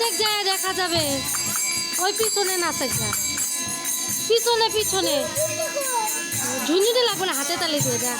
প্রত্যেক যায় দেখা যাবে। ওই পিছনে নাচে যা পিছনে পিছনে। ঝুঁঝুনি লাগবে না, হাতে তালি দিয়ে যা